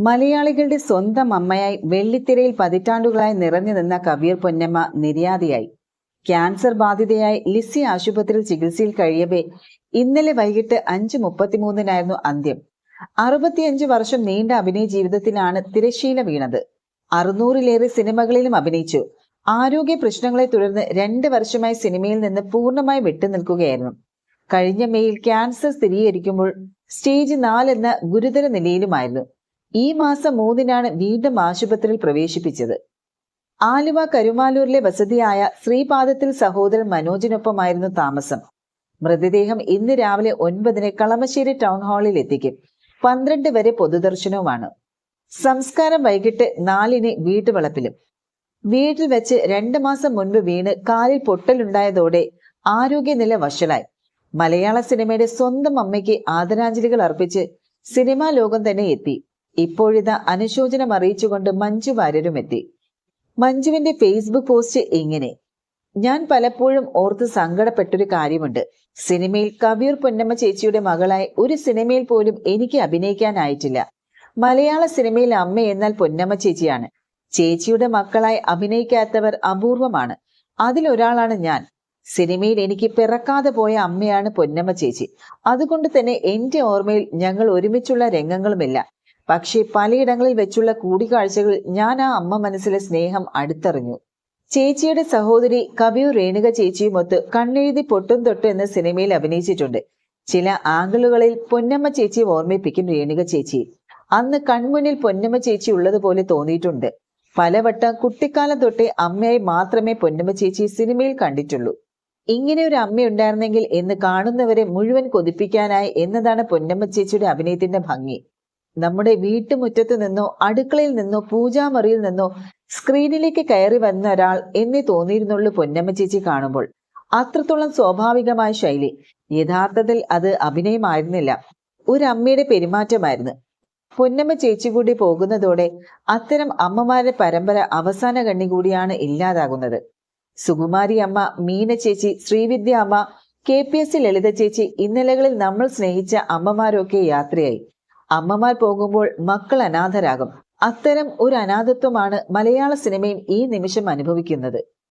മലയാളികളുടെ സ്വന്തം അമ്മയായി വെള്ളിത്തിരയിൽ പതിറ്റാണ്ടുകളായി നിറഞ്ഞു നിന്ന കബീർ പൊന്നമ്മ നിര്യാതിയായി. ക്യാൻസർ ബാധിതയായി ലിസി ആശുപത്രിയിൽ ചികിത്സയിൽ കഴിയവേ ഇന്നലെ വൈകിട്ട് അഞ്ച് മുപ്പത്തിമൂന്നിനായിരുന്നു അന്ത്യം. അറുപത്തിയഞ്ച് വർഷം നീണ്ട അഭിനയ ജീവിതത്തിലാണ് തിരശീല വീണത്. അറുന്നൂറിലേറെ സിനിമകളിലും അഭിനയിച്ചു. ആരോഗ്യ പ്രശ്നങ്ങളെ തുടർന്ന് രണ്ട് വർഷമായി സിനിമയിൽ നിന്ന് പൂർണമായി വിട്ടുനിൽക്കുകയായിരുന്നു. കഴിഞ്ഞ മെയിൽ ക്യാൻസർ സ്ഥിരീകരിക്കുമ്പോൾ സ്റ്റേജ് നാല് എന്ന ഗുരുതര നിലയിലുമായിരുന്നു. ഈ മാസം മൂന്നിനാണ് വീണ്ടും ആശുപത്രിയിൽ പ്രവേശിപ്പിച്ചത്. ആലുവ കരുമാലൂരിലെ വസതിയായ ശ്രീപാദത്തിൽ സഹോദരൻ മനോജിനൊപ്പമായിരുന്നു താമസം. മൃതദേഹം ഇന്ന് രാവിലെ ഒൻപതിന് കളമശ്ശേരി ടൗൺ ഹാളിൽ എത്തിക്കും. പന്ത്രണ്ട് വരെ പൊതുദർശനവുമാണ്. സംസ്കാരം വൈകിട്ട് നാലിന് വീട്ടുവളപ്പിലും. വീട്ടിൽ വെച്ച് രണ്ട് മാസം മുൻപ് വീണ് കാലിൽ പൊട്ടലുണ്ടായതോടെ ആരോഗ്യനില വഷളായി. മലയാള സിനിമയുടെ സ്വന്തം അമ്മയ്ക്ക് ആദരാഞ്ജലികൾ അർപ്പിച്ച് സിനിമാ ലോകം തന്നെ എത്തി. ഇപ്പോഴിതാ അനുശോചനം അറിയിച്ചുകൊണ്ട് മഞ്ജു വാര്യരും എത്തി മഞ്ജുവിന്റെ ഫേസ്ബുക്ക് പോസ്റ്റ് ഇങ്ങനെ ഞാൻ പലപ്പോഴും ഓർത്ത് സങ്കടപ്പെട്ടൊരു കാര്യമുണ്ട്. സിനിമയിൽ കബീർ പൊന്നമ്മ ചേച്ചിയുടെ മകളായി ഒരു സിനിമയിൽ പോലും എനിക്ക് അഭിനയിക്കാനായിട്ടില്ല. മലയാള സിനിമയിൽ അമ്മ എന്നാൽ പൊന്നമ്മ ചേച്ചിയാണ്. ചേച്ചിയുടെ മക്കളായി അഭിനയിക്കാത്തവർ അപൂർവമാണ്. അതിലൊരാളാണ് ഞാൻ. സിനിമയിൽ എനിക്ക് പിറക്കാതെ പോയ അമ്മയാണ് പൊന്നമ്മ ചേച്ചി. അതുകൊണ്ട് തന്നെ എന്റെ ഓർമ്മയിൽ ഞങ്ങൾ ഒരുമിച്ചുള്ള രംഗങ്ങളുമില്ല. പക്ഷേ പലയിടങ്ങളിൽ വെച്ചുള്ള കൂടിക്കാഴ്ചകൾ ഞാൻ ആ അമ്മ മനസ്സിലെ സ്നേഹം അടുത്തറിഞ്ഞു. ചേച്ചിയുടെ സഹോദരി കവിയൂർ രേണുക ചേച്ചിയുമൊത്ത് കണ്ണെഴുതി പൊട്ടും തൊട്ട് എന്ന സിനിമയിൽ അഭിനയിച്ചിട്ടുണ്ട്. ചില ആംഗിളുകളിൽ പൊന്നമ്മ ചേച്ചി ഓർമ്മിപ്പിക്കും രേണുക ചേച്ചി. അന്ന് കൺമുന്നിൽ പൊന്നമ്മ ചേച്ചി ഉള്ളതുപോലെ തോന്നിയിട്ടുണ്ട്. പലവട്ടം കുട്ടിക്കാലം തൊട്ടേ അമ്മയായി മാത്രമേ പൊന്നമ്മ ചേച്ചി സിനിമയിൽ കണ്ടിട്ടുള്ളൂ. ഇങ്ങനെ ഒരു അമ്മയുണ്ടായിരുന്നെങ്കിൽ എന്ന് കാണുന്നവരെ മുഴുവൻ കൊതിപ്പിക്കാനായി എന്നതാണ് പൊന്നമ്മ ചേച്ചിയുടെ അഭിനയത്തിന്റെ ഭംഗി. നമ്മുടെ വീട്ടുമുറ്റത്ത് നിന്നോ അടുക്കളയിൽ നിന്നോ പൂജാമറിയിൽ നിന്നോ സ്ക്രീനിലേക്ക് കയറി വന്ന ഒരാൾ എന്നേ തോന്നിയിരുന്നുള്ളൂ പൊന്നമ്മ ചേച്ചി കാണുമ്പോൾ. അത്രത്തോളം സ്വാഭാവികമായ ശൈലി. യഥാർത്ഥത്തിൽ അത് അഭിനയമായിരുന്നില്ല. ഒരു അമ്മയുടെ പെരുമാറ്റമായിരുന്നു. പൊന്നമ്മ ചേച്ചി കൂടി പോകുന്നതോടെ അത്തരം അമ്മമാരുടെ പരമ്പര അവസാന കണ്ണി കൂടിയാണ് ഇല്ലാതാകുന്നത്. സുകുമാരി അമ്മ മീന ചേച്ചി ശ്രീവിദ്യ അമ്മ K P S C Lalitha ചേച്ചി ഇന്നലകളിൽ നമ്മൾ സ്നേഹിച്ച അമ്മമാരൊക്കെ യാത്രയായി. അമ്മമാർ പോകുമ്പോൾ മക്കൾ അനാഥരാകും. അത്തരം ഒരു അനാഥത്വമാണ് മലയാള സിനിമയിൽ ഈ നിമിഷം അനുഭവിക്കുന്നത്.